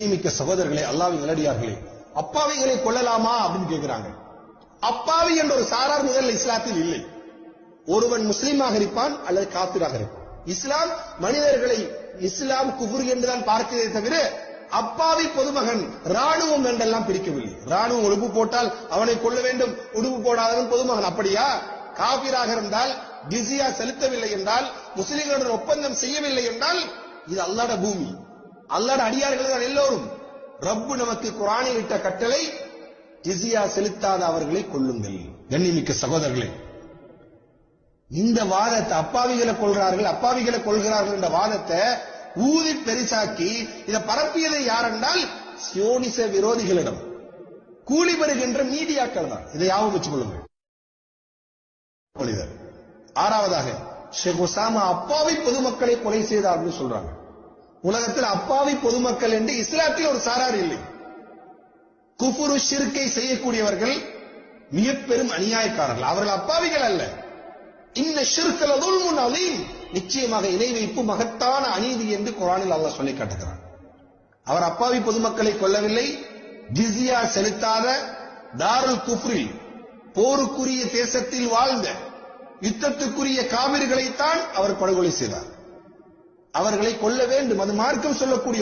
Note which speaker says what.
Speaker 1: மிக்க சகோதரர்களே அல்லாவின் நிலடியார்களே அப்பாவிகளை கொள்ளலாமா அப்படின்னு கேட்கிறாங்க அப்பாவி என்ற ஒரு சாரார் முதல் இஸ்லாத்தில் இல்லை. ஒருவன் முஸ்லீமாக இருப்பான் அல்லது காத்திராக இருப்பான். இஸ்லாம் மனிதர்களை இஸ்லாம் குபுர் என்றுதான் பார்க்கிறதே தவிர அப்பாவி பொதுமகன் ராணுவம் என்றெல்லாம் பிரிக்கவில்லை ராணுவம் உடுப்பு போட்டால் அவனை கொள்ள வேண்டும் உடுப்பு போடாதவன் பொதுமகன் அப்படியா? காபிராக இருந்தால் ஜிசியா செலுத்தவில்லை என்றால் முஸ்லிம்களுடன் ஒப்பந்தம் செய்யவில்லை என்றால் இது அல்லாட பூமி. அல்லாட அடியார்கள் தான் எல்லோரும். ரப்பு நமக்கு குரானில் இட்ட கட்டளை ஜிசியா செலுத்தாத அவர்களை கொள்ளுங்கள் கண்ணிமிக்க சகோதரர்களே இந்த வாதத்தை அப்பாவிகளை கொள்கிறார்கள் அப்பாவிகளை கொள்கிறார்கள் என்ற வாதத்தை ஊதி பெரிசாக்கி இதை பரப்பியதை யாரென்றால் சியோனிச விரோதிகளிடம். கூலி பெறுகின்ற மீடியாக்கள் தான். இதை யாவும் வச்சுக் கொள்ளுங்கள் ஆறாவதாக ஷேக் ஒசாமா அப்பாவை பொதுமக்களை கொலை செய்தார் அப்படின்னு சொல்றாங்க. உலகத்தில் அப்பாவி பொதுமக்கள் என்று இஸ்லாத்தில் ஒரு சாரார் இல்லை. குஃபுரு ஷிர்கை செய்யக்கூடியவர்கள் மிக பெரும் அநியாயக்காரர்கள். அவர்கள் அப்பாவிகள் அல்ல. இன்ன ஷிர்கல துல்முன் அலீம். நிச்சயமாக இணை வைப்பு மகத்தான அநீதி என்று குரானில் அல்லாஹ் சொல்லி காட்டுகிறார் அவர் அப்பாவி பொதுமக்களை கொல்லவில்லை. ஜிசியா செலுத்தாத தாருல் குஃப்ரில் போருக்குரிய தேசத்தில் வாழ்ந்த யுத்தத்துக்குரிய காவிர்களைத்தான் அவர் படுகொலை செய்தார். அவர்களை கொல்ல வேண்டும். அது மார்க்கம் சொல்லக்கூடிய